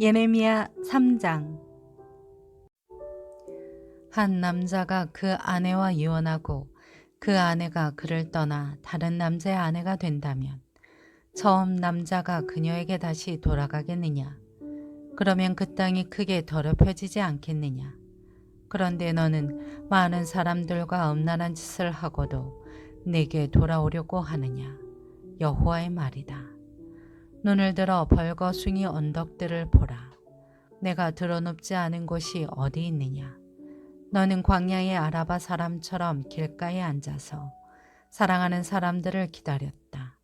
예레미야 3장 한 남자가 그 아내와 이혼하고 그 아내가 그를 떠나 다른 남자의 아내가 된다면 처음 남자가 그녀에게 다시 돌아가겠느냐? 그러면 그 땅이 크게 더럽혀지지 않겠느냐? 그런데 너는 많은 사람들과 음란한 짓을 하고도 내게 돌아오려고 하느냐? 여호와의 말이다. 눈을 들어 벌거숭이 언덕들을 보라. 내가 드러눕지 않은 곳이 어디 있느냐? 너는 광야의 아라바 사람처럼 길가에 앉아서 사랑하는 사람들을 기다렸다.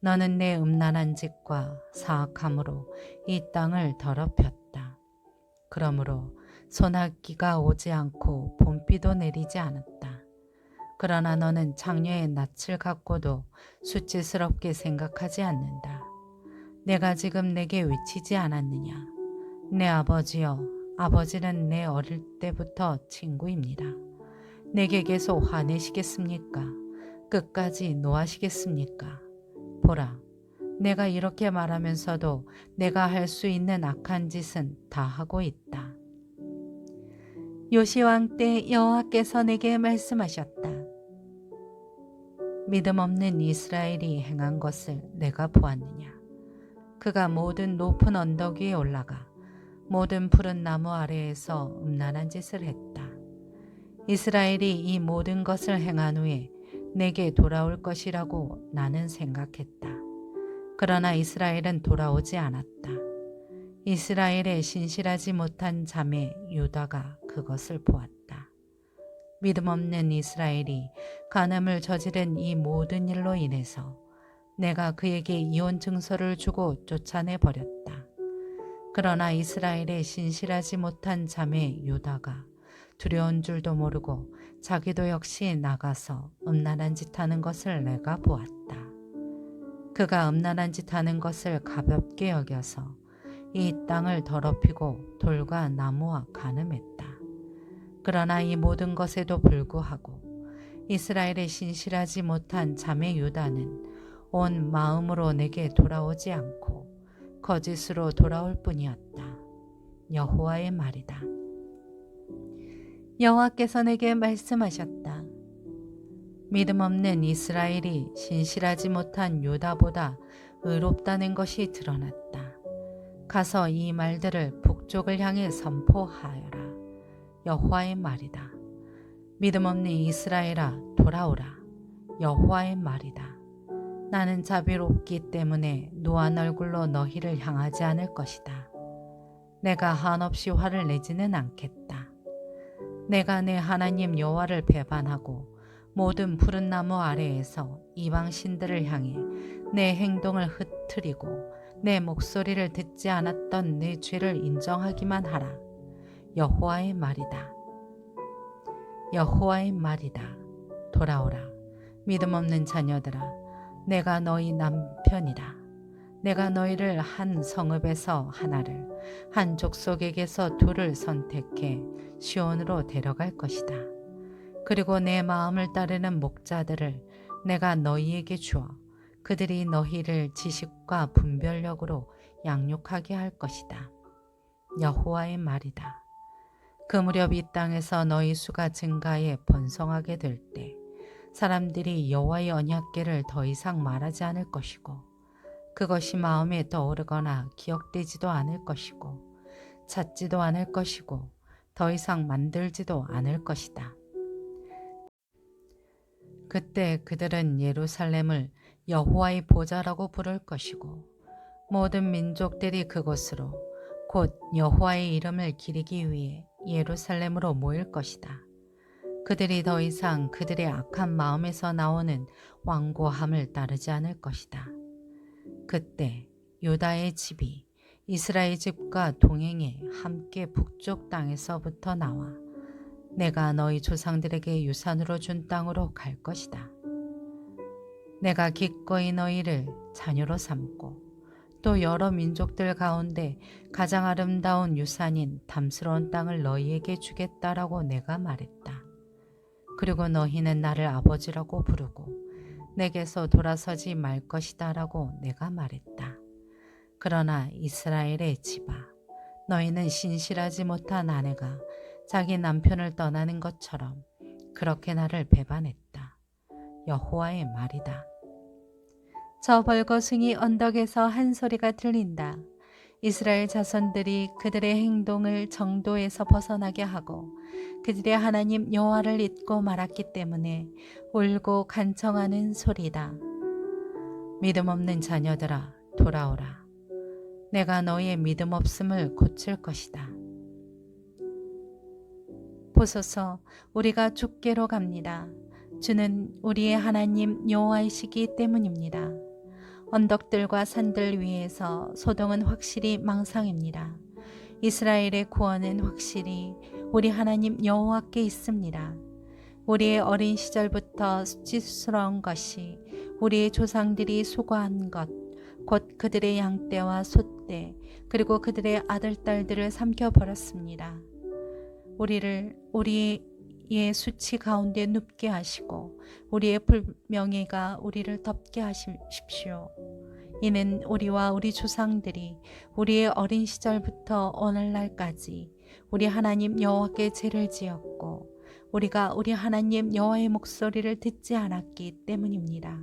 너는 내 음란한 짓과 사악함으로 이 땅을 더럽혔다. 그러므로 소나기가 오지 않고 봄비도 내리지 않았다. 그러나 너는 장녀의 낯을 갖고도 수치스럽게 생각하지 않는다. 내가 지금 내게 외치지 않았느냐? 내 아버지여, 아버지는 내 어릴 때부터 친구입니다. 내게 계속 화내시겠습니까? 끝까지 노하시겠습니까? 보라, 내가 이렇게 말하면서도 내가 할 수 있는 악한 짓은 다 하고 있다. 요시왕 때 여호와께서 내게 말씀하셨다. 믿음 없는 이스라엘이 행한 것을 내가 보았느냐? 그가 모든 높은 언덕 위에 올라가 모든 푸른 나무 아래에서 음란한 짓을 했다. 이스라엘이 이 모든 것을 행한 후에 내게 돌아올 것이라고 나는 생각했다. 그러나 이스라엘은 돌아오지 않았다. 이스라엘의 신실하지 못한 자매 유다가 그것을 보았다. 믿음 없는 이스라엘이 간음을 저지른 이 모든 일로 인해서 내가 그에게 이혼 증서를 주고 쫓아내 버렸다. 그러나 이스라엘의 신실하지 못한 자매 유다가 두려운 줄도 모르고 자기도 역시 나가서 음란한 짓 하는 것을 내가 보았다. 그가 음란한 짓 하는 것을 가볍게 여겨서 이 땅을 더럽히고 돌과 나무와 가늠했다. 그러나 이 모든 것에도 불구하고 이스라엘의 신실하지 못한 자매 유다는 온 마음으로 내게 돌아오지 않고 거짓으로 돌아올 뿐이었다. 여호와의 말이다. 여호와께서 내게 말씀하셨다. 믿음 없는 이스라엘이 신실하지 못한 유다보다 의롭다는 것이 드러났다. 가서 이 말들을 북쪽을 향해 선포하여라. 여호와의 말이다. 믿음 없는 이스라엘아 돌아오라. 여호와의 말이다. 나는 자비롭기 때문에 노한 얼굴로 너희를 향하지 않을 것이다. 내가 한없이 화를 내지는 않겠다. 내가 내 하나님 여호와를 배반하고 모든 푸른 나무 아래에서 이방 신들을 향해 내 행동을 흐트리고 내 목소리를 듣지 않았던 내 죄를 인정하기만 하라. 여호와의 말이다. 여호와의 말이다. 돌아오라. 믿음 없는 자녀들아. 내가 너희 남편이라. 내가 너희를 한 성읍에서 하나를, 한 족속에게서 둘을 선택해 시온으로 데려갈 것이다. 그리고 내 마음을 따르는 목자들을 내가 너희에게 주어 그들이 너희를 지식과 분별력으로 양육하게 할 것이다. 여호와의 말이다. 그 무렵 이 땅에서 너희 수가 증가해 번성하게 될 때 사람들이 여호와의 언약궤를 더 이상 말하지 않을 것이고 그것이 마음에 떠오르거나 기억되지도 않을 것이고 찾지도 않을 것이고 더 이상 만들지도 않을 것이다. 그때 그들은 예루살렘을 여호와의 보좌라고 부를 것이고 모든 민족들이 그곳으로 곧 여호와의 이름을 기리기 위해 예루살렘으로 모일 것이다. 그들이 더 이상 그들의 악한 마음에서 나오는 완고함을 따르지 않을 것이다. 그때 유다의 집이 이스라엘 집과 동행해 함께 북쪽 땅에서부터 나와 내가 너희 조상들에게 유산으로 준 땅으로 갈 것이다. 내가 기꺼이 너희를 자녀로 삼고 또 여러 민족들 가운데 가장 아름다운 유산인 담스러운 땅을 너희에게 주겠다라고 내가 말했다. 그리고 너희는 나를 아버지라고 부르고 내게서 돌아서지 말 것이다 라고 내가 말했다. 그러나 이스라엘의 집아 너희는 신실하지 못한 아내가 자기 남편을 떠나는 것처럼 그렇게 나를 배반했다. 여호와의 말이다. 저 벌거숭이 언덕에서 한 소리가 들린다. 이스라엘 자손들이 그들의 행동을 정도에서 벗어나게 하고 그들의 하나님 여호와를 잊고 말았기 때문에 울고 간청하는 소리다. 믿음 없는 자녀들아 돌아오라. 내가 너희의 믿음 없음을 고칠 것이다. 보소서 우리가 죽게로 갑니다. 주는 우리의 하나님 여호와이시기 때문입니다. 언덕들과 산들 위에서 소동은 확실히 망상입니다. 이스라엘의 구원은 확실히 우리 하나님 여호와께 있습니다. 우리의 어린 시절부터 수치스러운 것이 우리의 조상들이 수고한 것, 곧 그들의 양떼와 소떼, 그리고 그들의 아들, 딸들을 삼켜버렸습니다. 우리를 우리 의 수치 가운데 눕게 하시고 우리의 불명예가 우리를 덮게 하십시오. 이는 우리와 우리 조상들이 우리의 어린 시절부터 오늘날까지 우리 하나님 여호와께 죄를 지었고 우리가 우리 하나님 여호와의 목소리를 듣지 않았기 때문입니다.